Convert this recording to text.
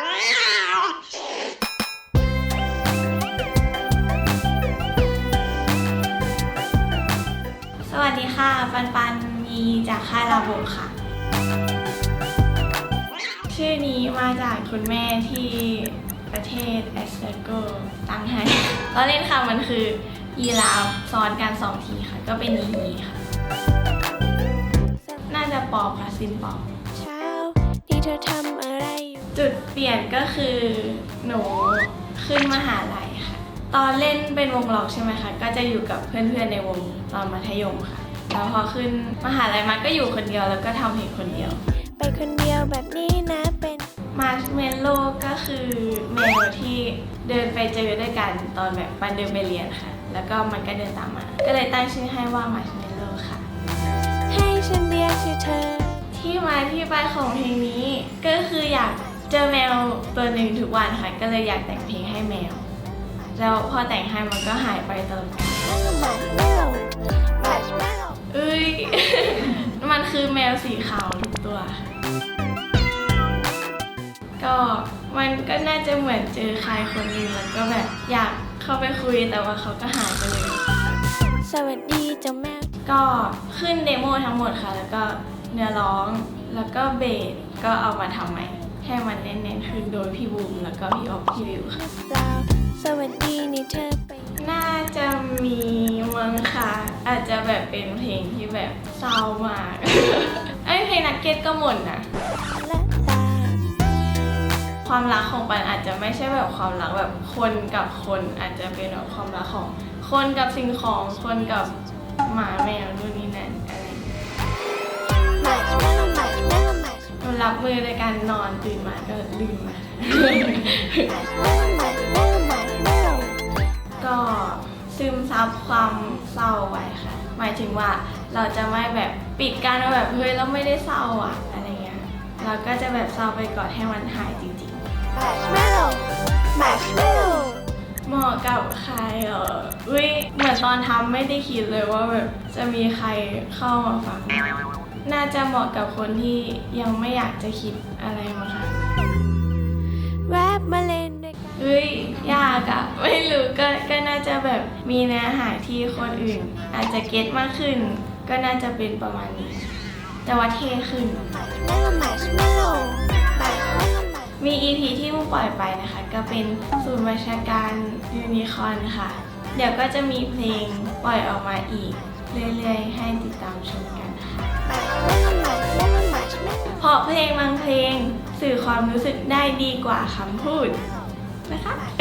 สวัสดีค่ะ ปันปันมีจากค่ายลาโบค่ะ ชื่อนี้มาจากคุณแม่ที่ประเทศแอสเตโกตั้งให้เราเล่นค่ะมันคือยีราฟซ้อนกันสองทีค่ะ ก็เป็นยีฮีค่ะ น่าจะปอบค่ะซินปอบ เช้านี่เธอทำ จุดเปลี่ยนก็คือหนูขึ้นมหาลัยค่ะ ตอนเล่นเป็นวงล็อกใช่ไหมคะก็จะอยู่กับเพื่อนๆในวงตอนมัธยมค่ะ แล้วพอขึ้นมหาลัยมาก็อยู่คนเดียวแล้วก็ทำเพลงคนเดียว ไปคนเดียวแบบนี้นะเป็นมาร์ชเมลโล่ก็คือแมวที่เดินไปเจอด้วยกันตอนแบบปันเดินไปเรียนค่ะ แล้วก็มันก็เดินตามมา ก็เลยตั้งชื่อให้ว่ามาร์ชเมลโล่ค่ะ ให้ฉันเรียกชื่อเธอ ที่มาที่ไปของเพลงนี้ก็คืออยาก เจอแมวตัวหนึ่งทุกวันค่ะ ก็เลยอยากแต่งเพลงให้แมว แล้วพอแต่งให้มันก็หายไปตลอดกาลมัชเมลโล่มัชเมลโล่เอ้ย มันคือแมวสีขาวทุกตัวค่ะก็มันก็น่าจะเหมือนเจอใครคนหนึงแล้วก็แบบอยากเข้าไปคุยแต่ว่าเขาก็หายไปเลย สวัสดีเจ้าแมวก็ขึ้นเดโมทั้งหมดค่ะ แล้วก็เนื้อร้องแล้วก็เบสก็เอามาทำใหม่ ให้มันเน้นๆคือโดยพี่บูมแล้วก็พี่ออฟพี่วิวค่ะเปล่าสวัสดีนี่เธอไปน่าจะมีมั้งค่ะอาจจะแบบเป็นเพลงที่แบบเศร้ามากไอยเพลงนักเก็ตก็หมดนะและตาความรักของปันอาจจะไม่ใช่แบบความรักแบบคนกับคนอาจจะเป็นแบบความรักของคนกับสิ่งของคนกับหมาแมวนู่นนี่นั่น รับมือในการนอนตื่นมาก็ลืมมามัชเมลโล่มัชเมลโล่มัชเมลโล่ก็ซึมซับความเศร้าไว้ค่ะ หมายถึงว่าเราจะไม่แบบปิดกั้นว่าแบบเฮ้ยเราไม่ได้เศร้าอะอะไรเงี้ย เราก็จะแบบเศร้าไปก่อนให้มันหายจริงมัชเมลโล่มัชเมลโล่ๆเหมาะกับใครเอออุ้ยเหมือนตอนทำไม่ได้คิดเลยว่าแบบจะมีใครเข้ามาฟัง น่าจะเหมาะกับคนที่ยังไม่อยากจะคิดอะไรมาค่ะแวบมาเล่นด้วยกันเฮ้ยยากอะไม่รู้ก็ก็น่าจะแบบมีเนื้อหาที่คนอื่น อาจจะเก็ตมากขึ้น ก็น่าจะเป็นประมาณนี้ แต่ว่าเท่ขึ้นมัชเมลโล่มัชเมลโล่มัชเมลโล่มัชมี EP ที่เพิ่งปล่อยไปนะคะ ก็เป็นศูนย์บัญชาการยูนิคอนค่ะ เดี๋ยวก็จะมีเพลงปล่อยออกมาอีก เรื่อยๆ ให้ติดตามชมกันค่ะมัชเมลโล่มัชเมลโล่มัชเมลโล่เพราะเพลงบางเพลงสื่อความรู้สึกได้ดีกว่าคำพูดนะคะมัช